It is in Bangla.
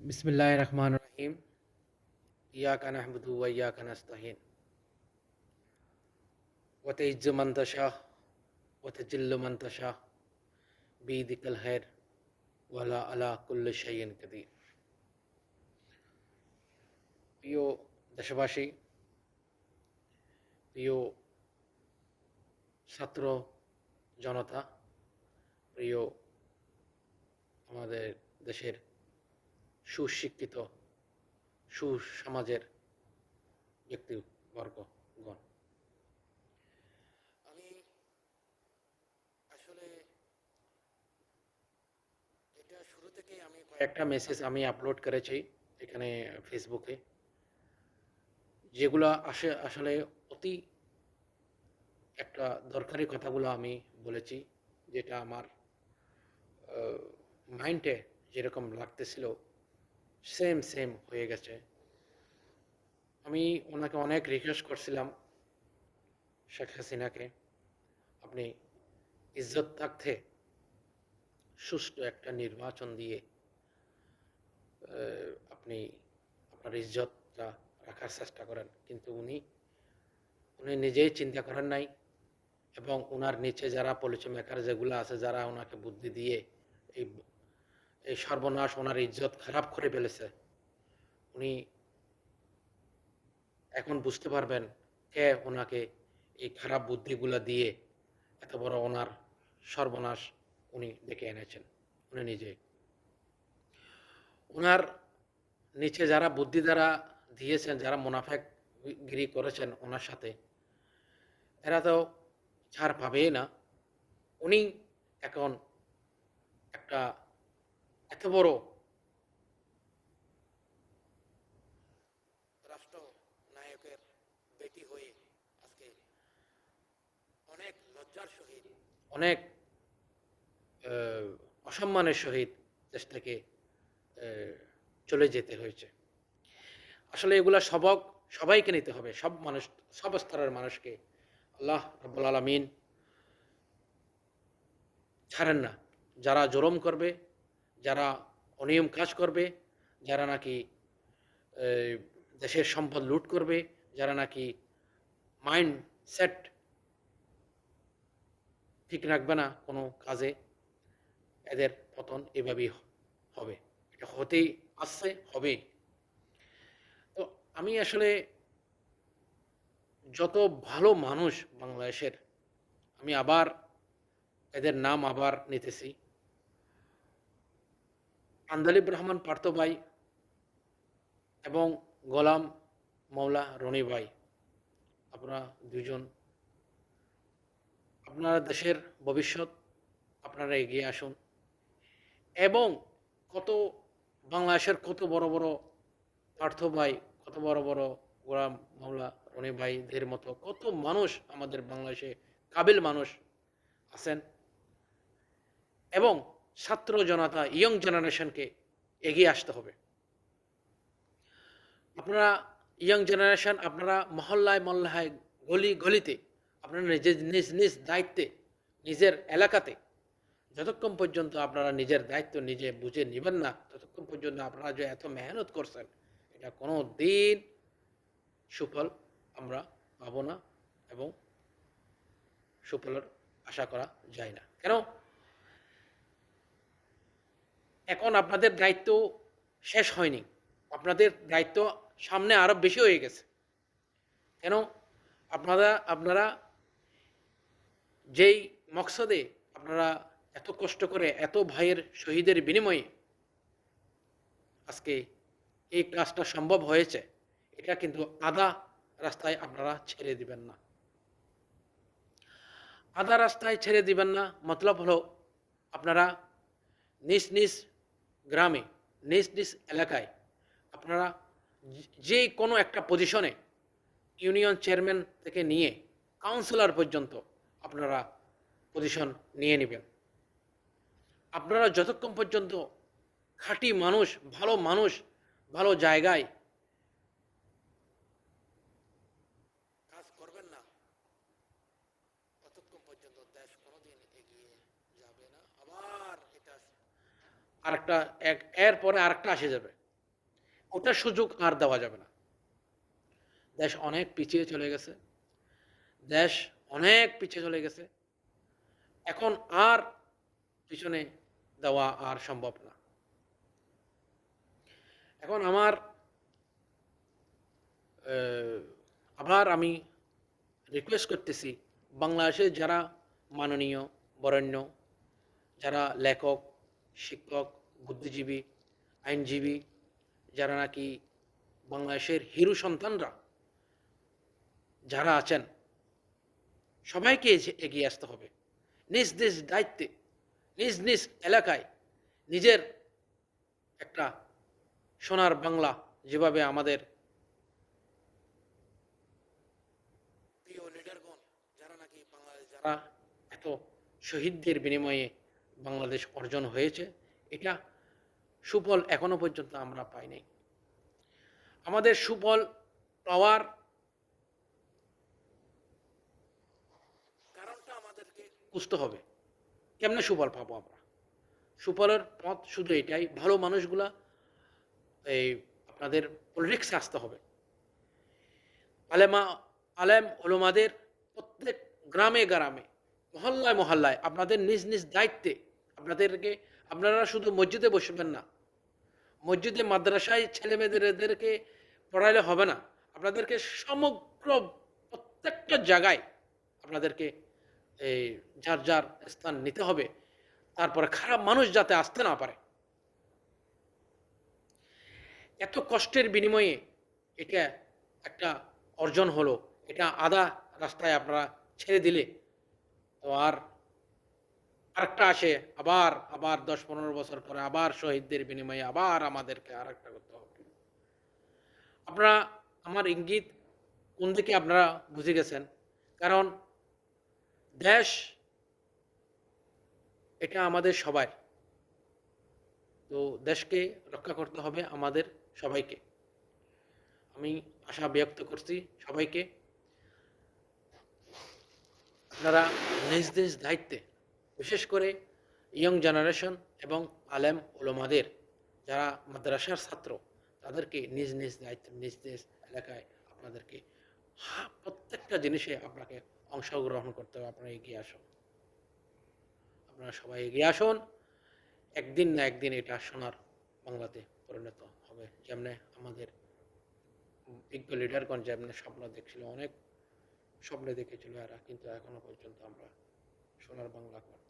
বিসমিল্লাহ রহমান রহিম ইয়াকা নাহমদু ওয়া ইয়াকা নাস্তাহিন ওয়া তাইজ্জু মান তাশাহ ওয়া তাজিল্লু মান তাশাহ বিদিকাল খায়র ওয়ালা আলা কুল্লি শাইইন কাদির প্রিয় দেশবাসী, প্রিয় ছাত্র জনতা, প্রিয় আমাদের দেশের সুশিক্ষিত সুসমাজের ব্যক্তিবর্গগণ। আমি আসলে এটা শুরু থেকে আমি কয়েকটা মেসেজ আমি আপলোড করেছি এখানে ফেসবুকে যেগুলো আসে আসলে অতি একটা দরকারি কথাগুলো আমি বলেছি যেটা আমার মাইন্ডে যেরকম লাগতেছিল সেম সেম হয়ে গেছে। আমি ওনাকে অনেক রিকোয়েস্ট করছিলাম শেখ হাসিনাকে। আপনি ইজ্জত থাকতে সুষ্ঠু একটা নির্বাচন দিয়ে আপনি আপনার ইজ্জতটা রাখার চেষ্টা করেন। কিন্তু উনি উনি নিজেই চিন্তা করেন নাই এবং ওনার নিচে যারা পলিসি মেকার যেগুলো আছে, যারা ওনাকে বুদ্ধি দিয়ে এই এই সর্বনাশ ওনার ইজ্জত খারাপ করে ফেলেছে। উনি এখন বুঝতে পারবেন কে ওনাকে এই খারাপ বুদ্ধিগুলো দিয়ে এত বড় ওনার সর্বনাশ উনি ডেকে এনেছেন। উনি নিজে। ওনার নিচে যারা বুদ্ধি দ্বারা দিয়েছেন, যারা মুনাফেক গিরি করেছেন ওনার সাথে, এরা তো ছাড় পাবেই না। উনি এখন একটা এত বড় রাষ্ট্র নায়কের বেটি হয়ে আজকে অনেক লজ্জার সহিত অনেক অসম্মানের সহিত দেশ থেকে চলে যেতে হয়েছে। আসলে এগুলা সবক সবাইকে নিতে হবে। সব মানুষ সব স্তরের মানুষকে আল্লাহ রব্বুল আলমিন ছাড়েন না। যারা জরম করবে যারা অনিয়ম কাজ করবে, যারা নাকি দেশের সম্পদ লুট করবে, যারা নাকি মাইন্ড সেট ঠিক রাখবে না কোনো কাজে, এদের পতন এভাবেই হবে। এটা হতেই আসছে হবে তো আমি আসলে যত ভালো মানুষ বাংলাদেশের, আমি আবার এদের নাম আবার নিতেছি। আন্দালিব রহমান পার্থ ভাই এবং গোলাম মৌলা রনি ভাই। আপনারা দুজন আপনারা দেশের ভবিষ্যৎ, আপনারা এগিয়ে আসুন। এবং কত বাংলাদেশের কত বড় বড় পার্থ ভাই, কত বড় বড় গোলাম মৌলা রনি ভাইদের মতো কত মানুষ আমাদের বাংলাদেশে, কাবিল মানুষ আছেন। এবং ছাত্র জনতা ইয়ং জেনারেশনকে এগিয়ে আসতে হবে। আপনারা ইয়ং জেনারেশন আপনারা মহল্লায় মহল্লায় গলি গলিতে, আপনারা নিজের নিজ নিজ দায়িত্বে, নিজের এলাকাতে, যতক্ষণ পর্যন্ত আপনারা নিজের দায়িত্ব নিজে বুঝে নেবেন না, ততক্ষণ পর্যন্ত আপনারা যে এত মেহনত করছেন, এটা কোনো দিন সুফল আমরা পাবো না এবং সুফলের আশা করা যায় না। কেন? এখন আপনাদের দায়িত্ব শেষ হয়নি। আপনাদের দায়িত্ব সামনে আরও বেশি হয়ে গেছে। কেন? আপনারা আপনারা যেই মকসদে আপনারা এত কষ্ট করে, এত ভাইয়ের শহীদের বিনিময়ে আজকে এই কাজটা সম্ভব হয়েছে, এটা কিন্তু আধা রাস্তায় আপনারা ছেড়ে দিবেন না। আধা রাস্তায় ছেড়ে দিবেন না, মতলব হলো আপনারা নিজ নিজ গ্রামে নিজ নিজ এলাকায় আপনারা যে কোনো একটা পজিশনে ইউনিয়ন চেয়ারম্যান থেকে নিয়ে কাউন্সিলর পর্যন্ত আপনারা পজিশন নিয়ে নেবেন। আপনারা যতক্ষণ পর্যন্ত খাঁটি মানুষ, ভালো মানুষ, ভালো জায়গায় কাজ করবেন না ততক্ষণ পর্যন্ত দেশ কোনোদিন এগিয়ে যাবে না আবার এটা আরেকটা, এক এর পরে আরেকটা আসে যাবে। ওটার সুযোগ আর দেওয়া যাবে না। দেশ অনেক পিছিয়ে চলে গেছে। দেশ অনেক পিছিয়ে চলে গেছে। এখন আর পিছনে দেওয়া আর সম্ভব না। এখন আমার আবার আমি রিকোয়েস্ট করতেছি, বাংলাদেশের যারা মাননীয়, বরেণ্য, যারা লেখক শিক্ষক, বুদ্ধিজীবী, আইনজীবী, যারা নাকি বাংলাদেশের হিরু সন্তানরা, যারা আছেন, সবাইকে এগিয়ে আসতে হবে। নিজ নিজ দায়িত্বে, নিজ নিজ এলাকায় নিজের একটা সোনার বাংলা যেভাবে আমাদের প্রিয় লিডারগণ যারা নাকি বাংলাদেশ, যারা এত শহীদদের বিনিময়ে বাংলাদেশ অর্জন হয়েছে, এটা সুফল এখনও পর্যন্ত আমরা পাইনি। আমাদের সুফল পাওয়ার কারণটা আমাদেরকে বুঝতে হবে, কেমনে সুফল পাবো আমরা? সুফলের পথ শুধু এটাই, ভালো মানুষগুলা এই আপনাদের পলিটিক্সে আসতে হবে। আলেমা, আলেম ওলমাদের প্রত্যেক গ্রামে গ্রামে, মহল্লায় মহল্লায় আপনাদের নিজ নিজ দায়িত্বে আপনাদেরকে, আপনারা শুধু মসজিদে বসবেন না, মসজিদে মাদ্রাসায় ছেলে মেয়েদেরকে পড়াইলে হবে না। আপনাদেরকে সমগ্র প্রত্যেকটা জায়গায় আপনাদেরকে এই যার যার স্থান নিতে হবে, তারপরে খারাপ মানুষ যাতে আসতে না পারে। এত কষ্টের বিনিময়ে এটা একটা অর্জন হলো, এটা আদা রাস্তায় আপনারা ছেড়ে দিলে। তো আর আরেকটা আসে, আবার আবার দশ পনেরো বছর পরে আবার শহীদদের বিনিময়ে আবার আমাদেরকে আর একটা করতে হবে। আপনারা আমার ইঙ্গিত কোন দিকে আপনারা বুঝে গেছেন? কারণ দেশ এটা আমাদের সবার তো দেশকে রক্ষা করতে হবে আমাদের সবাইকে। আমি আশা ব্যক্ত করছি সবাইকে। আপনারা নিজ নিজ দায়িত্বে বিশেষ করে ইয়ং জেনারেশন এবং আলেম ওলমাদের যারা মাদ্রাসার ছাত্র, তাদেরকে নিজ নিজ দায়িত্ব, নিজ নিজ এলাকায় আপনাদেরকে প্রত্যেকটা জিনিসে আপনাকে অংশগ্রহণ করতে হবে। আপনারা এগিয়ে আসুন। আপনারা সবাই এগিয়ে আসুন। একদিন না একদিন এটা সোনার বাংলাতে পরিণত হবে। যেমনে আমাদের বিজ্ঞ লিডারগণ যেমনে স্বপ্ন দেখছিল, অনেক স্বপ্ন দেখেছিল এরা, কিন্তু এখনও পর্যন্ত আমরা সোনার বাংলা করতে